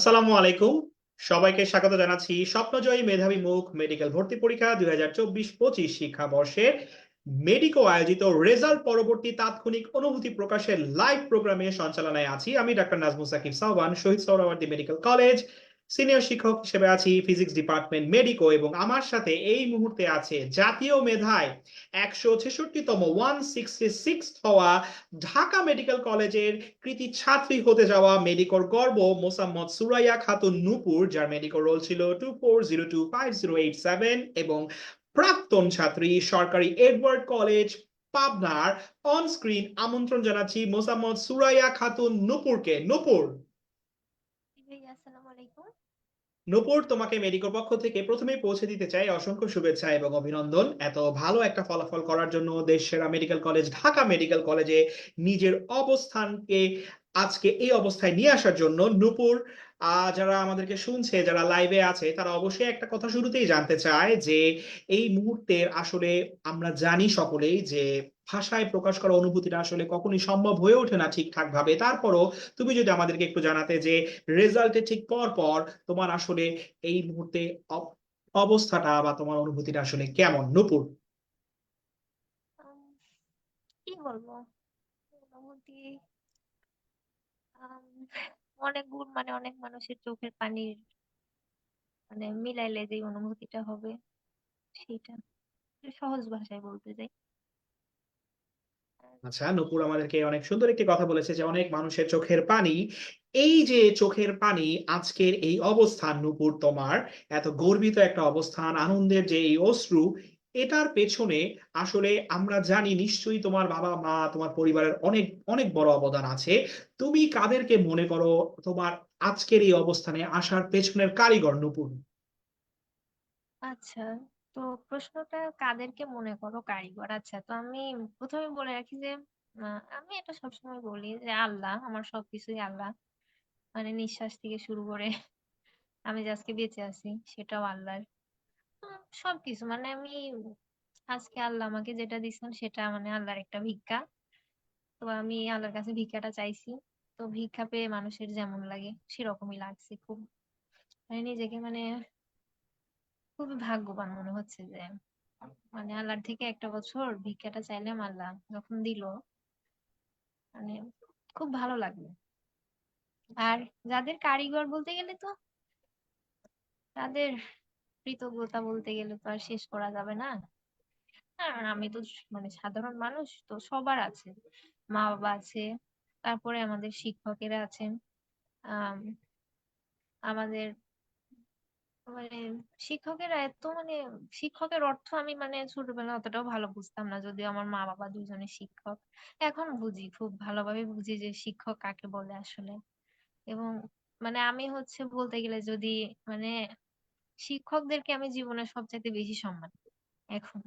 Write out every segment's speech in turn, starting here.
আসসালামু আলাইকুম। সবাইকে স্বাগত জানাচ্ছি স্বপ্নজয়ী মেধাবী মুখ মেডিকেল ভর্তি পরীক্ষা দুই হাজার চব্বিশ পঁচিশ শিক্ষাবর্ষের মেডিকো আয়োজিত রেজাল্ট পরবর্তী তাৎক্ষণিক অনুভূতি প্রকাশের লাইভ প্রোগ্রামে সঞ্চালনায় আছি আমি doctor Nazmul Sakib Sahban, Shaheed Suhrawardy medical college. Senior শিক্ষক হিসেবে আছি, ফিজিক্স ডিপার্টমেন্ট, মেডিকো এবং আমার সাথে এই মুহূর্তে আছে জাতীয় মেধায় একশো ছেষট্টিতম ওয়ান সিক্সটি সিক্স হওয়া ঢাকা মেডিকেল কলেজের কৃতি ছাত্রী হতে যাওয়া মেডিকোর গর্ব মোসাম্মদ সুরাইয়া খাতুন নূপুর, যার মেডিকোর রোল ছিল two four zero two five zero eight seven এবং প্রাক্তন ছাত্রী সরকারি এডওয়ার্ড কলেজ পাবনার অন স্ক্রিন আমন্ত্রণ জানাচ্ছি মোসাম্মদ সুরাইয়া খাতুন নূপুরকে। নূপুর। নূপুর, তোমাকে মেডিকোর পক্ষ থেকে প্রথমেই পৌঁছে দিতে চাই অসংখ্য শুভেচ্ছা এবং অভিনন্দন। এত ভালো একটা ফলাফল করার জন্য দেশ সেরা মেডিকেল কলেজ ঢাকা মেডিকেল কলেজে নিজের অবস্থানকে আজকে এই অবস্থায় নিয়ে আসার জন্য নূপুর যারা আমাদেরকে শুনছে, যারা লাইভে আছে, তারা অবশ্যই একটা কথা শুরুতেই জানতে চায় যে এই মুহূর্তের আসলে আমরা জানি সকলেই যে ভাষায় প্রকাশ করা অনুভূতিটা আসলে কখনোই সম্ভব হয়ে ওঠে না ঠিকঠাক ভাবে তারপরও তুমি যদি আমাদেরকে একটু জানাতে যে রেজাল্টের ঠিক পর পর তোমার আসলে এই মুহূর্তে অবস্থাটা বা তোমার অনুভূতিটা আসলে কেমন? নূপুর। কি বলব? আম, অনেক গুণ মানে অনেক মানুষের চোখের পানির মানে মিলাইলে যে অনুভূতিটা হবে সেটা সহজ ভাষায় বলতে চাই। আচ্ছা নূপুর আমাদেরকে অনেক সুন্দর একটি কথা বলেছে যে, অনেক মানুষের চোখের পানি, এই যে চোখের পানি, আজকের এই অবস্থান নূপুর তোমার, এত গর্বিত একটা অবস্থান, আনন্দের যে এই অশ্রু, এটার পেছনে আসলে আমরা জানি নিশ্চয়ই তোমার বাবা মা, তোমার পরিবারের অনেক অনেক বড় অবদান আছে। তুমি কাদেরকে মনে করো তোমার আজকের এই অবস্থানে আসার পেছনের কারিগর নূপুর আচ্ছা। তো প্রশ্নটা কাদেরকে মনে করো কারিগর? আচ্ছা তো আমি প্রথমে বলে রাখি যে আহ, আমি এটা সবসময় বলি যে আল্লাহ আমার সবকিছুই আল্লাহ। মানে নিঃশ্বাস থেকে শুরু করে আমি যে আজকে বেঁচে আছি সেটাও আল্লাহর। সবকিছু মানে আমি আজকে আল্লাহ আমাকে যেটা দিচ্ছেন সেটা মানে আল্লাহর একটা ভিক্ষা। তো আমি আল্লাহর কাছে ভিক্ষাটা চাইছি। তো ভিক্ষা পেয়ে মানুষের যেমন লাগে সেরকমই লাগছে খুব। মানে নিজেকে মানে খুবই ভাগ্যবান মনে হচ্ছে যে মানে আল্লাহর থেকে একটা বছর ভিক্ষাটা চাইলাম আল্লাহ যখন দিল মানে খুব ভালো লাগল। আর যাদের কারিগর বলতে গেলে তো তাদের কৃতজ্ঞতা বলতে গেলে তো আর শেষ করা যাবে না। আর আমি তো মানে সাধারণ মানুষ তো সবার আছে। মা বাবা আছে তারপরে আমাদের শিক্ষকেরা আছেন। আম, আমাদের মানে শিক্ষকেরা এত মানে শিক্ষকের অর্থ আমি মানে ছোটবেলায় অতটাও ভালো বুঝতাম না, যদিও আমার মা বাবা দুজনে শিক্ষক। এখন বুঝি, খুব ভালোভাবে বুঝি যে শিক্ষক কাকে বলে আসলে। এবং মানে আমি হচ্ছে বলতে গেলে যদি মানে শিক্ষকদেরকে আমি জীবনে সবচাইতে বেশি সম্মান এখন।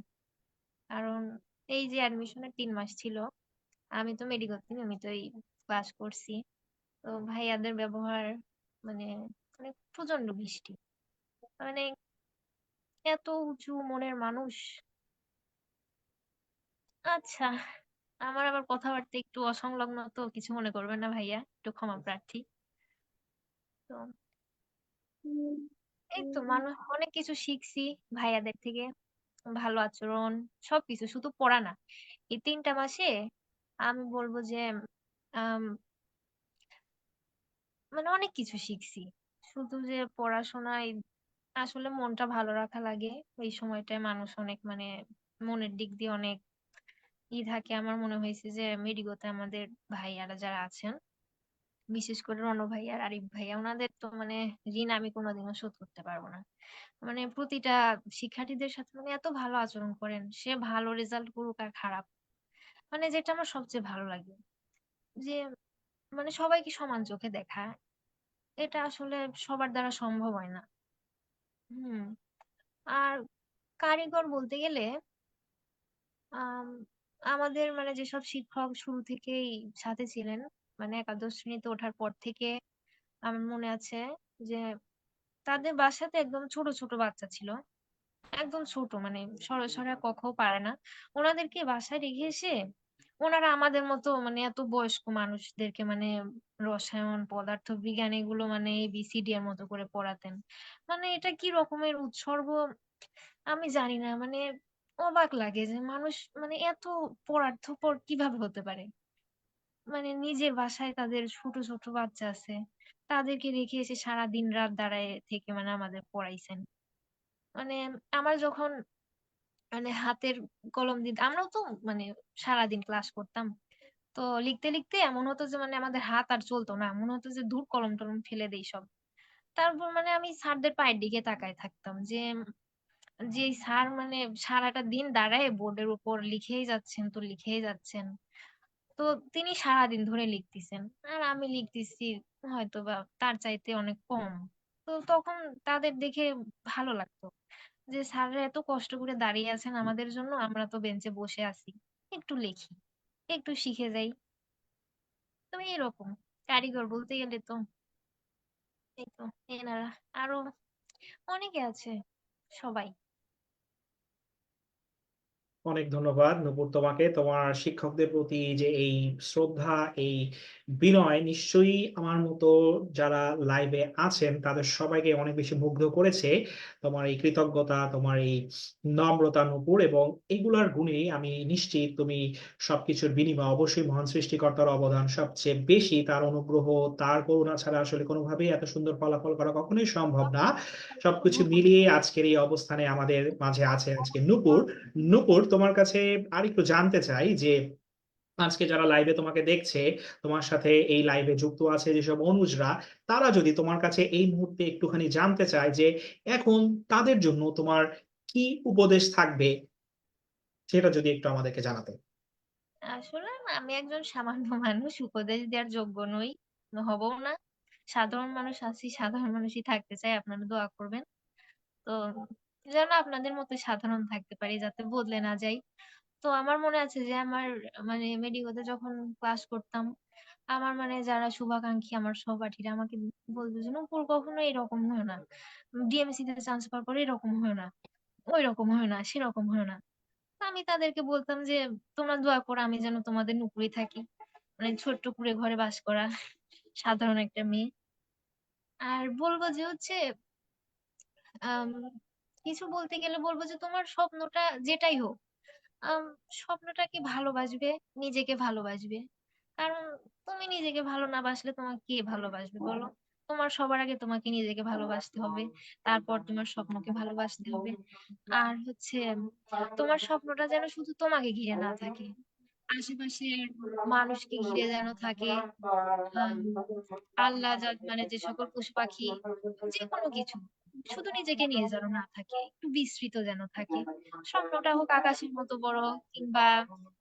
কারণ এই যে অ্যাডমিশনের তিন মাস ছিল, আমি তো মেডিকেল নিয়মিতই ক্লাস করছি। তো ভাইয়াদের ব্যবহার মানে মানে প্রচণ্ড মিষ্টি। মানে এত উঁচু মনের মানুষ। আচ্ছা আমার আবার কথাবার্তা একটু অসংলগ্ন তো কিছু মনে করবেন না ভাইয়া একটু ক্ষমা প্রার্থী। তো এই তো মানুষ অনেক কিছু শিখছি ভাইয়াদের থেকে ভালো আচরণ সবকিছু শুধু পড়া না। এই তিনটা মাসে আমি বলব যে মানে অনেক কিছু শিখছি। শুধু যে পড়াশোনায় আসলে মনটা ভালো রাখা লাগে। এই সময়টায় মানুষ অনেক মানে মনের দিক দিয়ে অনেক ই থাকে। আমার মনে হয়েছে যে মেডিকোতে আমাদের ভাইয়ারা যারা আছেন, বিশেষ করে রণ ভাইয়া আর আরিফ ভাইয়া ওনাদের তো মানে ঋণ আমি কোনোদিনও শোধ করতে পারব না। মানে প্রতিটা শিক্ষার্থীদের সাথে মানে এত ভালো আচরণ করেন, সে ভালো রেজাল্ট করুক আর খারাপ। মানে যেটা আমার সবচেয়ে ভালো লাগে। যে মানে সবাইকে সমান চোখে দেখা, এটা আসলে সবার দ্বারা সম্ভব হয় না। হুম। আর কারিগর বলতে গেলে আম, আমাদের মানে যেসব শিক্ষক শুরু থেকেই সাথে ছিলেন মানে একাদশ শ্রেণীতে ওঠার পর থেকে আমার মনে আছে যে তাদের বাসাতে একদম ছোট ছোট বাচ্চা ছিল। একদম ছোট মানে সরাসরি কখও পারে না। ওনাদেরকে বাসায় রেখে এসে ওনারা আমাদের মতো মানে এত বয়স্ক মানুষদেরকে মানে রসায়ন, পদার্থ বিজ্ঞান এগুলো মানে এবিসিডি এর মতো করে পড়াতেন। মানে এটা কি রকমের উৎসর্গ আমি জানি না। মানে অবাক লাগে যে মানুষ মানে এত পদার্থপর কীভাবে হতে পারে? মানে নিজের বাসায় তাদের ছোট, ছোট বাচ্চা আছে। তাদেরকে রেখে এসে সারাদিন রাত দাঁড়ায় থেকে মানে আমাদের পড়াইছেন। মানে আমার যখন মানে হাতের কলম দিতে আমরাও তো মানে সারাদিন ক্লাস করতাম। তো লিখতে, লিখতে এমন হতো যে মানে আমাদের হাত আর চলতো না। মনে হতো যে ধুর কলম-টলম ফেলে দেই সব। তারপর মানে আমি স্যারদের পায়ের দিকে তাকায় থাকতাম যে, যে স্যার মানে সারাটা দিন দাঁড়ায় বোর্ডের উপর লিখেই যাচ্ছেন তো লিখেই যাচ্ছেন। তো তিনি সারাদিন ধরে লিখতেছেন। আর আমি লিখতেছি হয়তো বা তার চাইতে অনেক কম। তো তখন তাদের দেখে ভালো লাগতো। যে স্যাররা এত কষ্ট করে দাঁড়িয়ে আছেন আমাদের জন্য, আমরা তো বেঞ্চে বসে আছি। একটু লিখি, একটু শিখে যাই। তো এরকম। কারিগর বলতে গেলে তো এই তো এনারা আরও অনেকে আছে সবাই। অনেক ধন্যবাদ নূপুর তোমাকে। তোমার শিক্ষকদের প্রতি যে এই শ্রদ্ধা, এই বিনয় নিশ্চয়ই আমার মতো যারা লাইভে আছেন তাদের সবাইকে অনেক বেশি মুগ্ধ করেছে। তোমার এই কৃতজ্ঞতা, তোমার এই নম্রতা নূপুর এবং এগুলার গুণেই আমি নিশ্চিত তুমি সবকিছুর বিনিময়ে অবশ্যই মহান সৃষ্টিকর্তার অবদান সবচেয়ে বেশি। তার অনুগ্রহ, তার করুণা ছাড়া আসলে কোনোভাবেই এত সুন্দর ফলাফল করা কখনোই সম্ভব না। সবকিছু মিলিয়ে আজকের এই অবস্থানে আমাদের মাঝে আছে আজকে নূপুর। নূপুর তোমার কাছে আর একটু জানতে চাই যে আজকে যারা লাইভে তোমাকে দেখছে, তোমার সাথে এই লাইভে যুক্ত আছে যেসব অনুজরা, তারা যদি তোমার কাছে এই মুহূর্তে একটুখানি জানতে চায় যে এখন তাদের জন্য তোমার কি উপদেশ থাকবে? সেটা যদি একটু আমাদেরকে জানাতে। আসলে আমি একজন সামান্য মানুষ উপদেশ দেওয়ার যোগ্য নই, হবও না। সাধারণ মানুষ আছি, সাধারণ মানুষই থাকতে চাই। আপনারা দোয়া করবেন। তো যেন আপনাদের মতো সাধারণ থাকতে পারি যাতে বদলে না যাই। তো আমার মনে আছে যে আমার মানে মেডিকোতে যখন ক্লাস করতাম, আমার মানে যারা শুভাকাঙ্ক্ষী আমার সহপাঠীরা আমাকে বলতো যে, "নূপুর কখনো এরকম হইও না। ডিএমসি তে চান্স পাওয়ার পরে এরকম হইও না। ঐরকম হইও না, সেরকম হইও না।" আমি তাদেরকে বলতাম যে, "তোমরা দোয়া করো আমি যেন তোমাদের নুপুরই থাকি।" মানে ছোট্ট কুঁড়ে ঘরে বাস করা সাধারণ একটা মেয়ে। আর বলব যে হচ্ছে আম কিছু বলতে গেলে বলব যে তোমার স্বপ্নটা যেটাই হোক, স্বপ্নটাকে ভালোবাসবে, নিজেকে ভালোবাসবে। কারণ তুমি নিজেকে ভালো না বাসলে তোমাকে কে ভালোবাসবে বলো? তোমার সবার আগে তোমাকে নিজেকে ভালোবাসতে হবে। তারপর তোমার স্বপ্নকে ভালোবাসতে হবে। আর হচ্ছে তোমার স্বপ্নটা যেন শুধু তোমাকে ঘিরে না থাকে। আশেপাশের মানুষকে ঘিরে যেন থাকে। আল্লাহ যা মানে যে সকল পশু-পাখি যেকোনো কিছু শুধু নিজেকে নিয়ে যেন না থাকে। একটু বিস্তৃত যেন থাকে। স্বপ্নটা হোক আকাশের মতো বড় কিংবা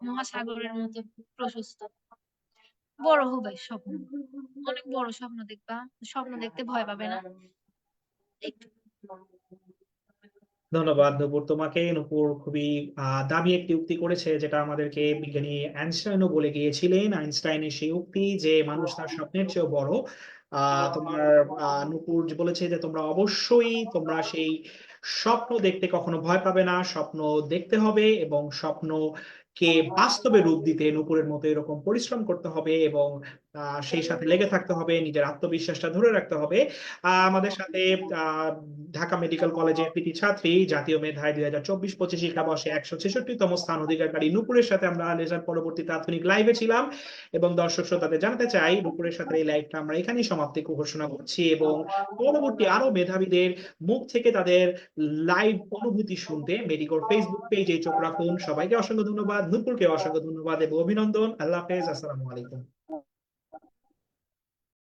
মহাসাগরের মতো প্রশস্ত। বড় হবে স্বপ্ন। অনেক বড় স্বপ্ন দেখবা। স্বপ্ন দেখতে ভয় পাবে না। একটু ধন্যবাদ, নূপুর তোমাকে। নূপুর খুবই দামি একটি উক্তি করেছে যেটা আমাদেরকে বিজ্ঞানী আইনস্টাইনও বলে গিয়েছিলেন। আইনস্টাইনের সেই উক্তি যে মানুষ তার স্বপ্নের চেয়েও বড়। তোমার নূপুর বলেছে যে তোমরা অবশ্যই তোমরা সেই স্বপ্ন দেখতে কখনো ভয় পাবে না। স্বপ্ন দেখতে হবে এবং স্বপ্ন কে বাস্তবে রূপ দিতে নূপুরের মতো এরকম পরিশ্রম করতে হবে এবং সেই সাথে লেগে থাকতে হবে। নিজের আত্মবিশ্বাসটা ধরে রাখতে হবে। আমাদের সাথে ঢাকা মেডিকেল কলেজের কৃতী ছাত্রী, জাতীয় মেধায় ২০২৪-২৫ শিক্ষাবর্ষে ১৬৬ তম স্থান অধিকারকারী নূপুরের সাথে আমরা রেজাল্ট পরবর্তী তাৎক্ষণিক লাইভে ছিলাম এবং দর্শক শ্রোতাদের জানাতে চাই নূপুরের সাথে এই লাইভটা আমরা এখানেই সমাপ্তি ঘোষণা করছি এবং পরবর্তী আরও মেধাবীদের মুখ থেকে তাদের লাইভ অনুভূতি শুনতে মেডিকোর ফেসবুক পেজে চোখ রাখুন। সবাইকে অসংখ্য ধন্যবাদ। নূপুরকে অসংখ্য ধন্যবাদ এবং অভিনন্দন। আল্লাহ হাফেজ। আসসালামু আলাইকুম।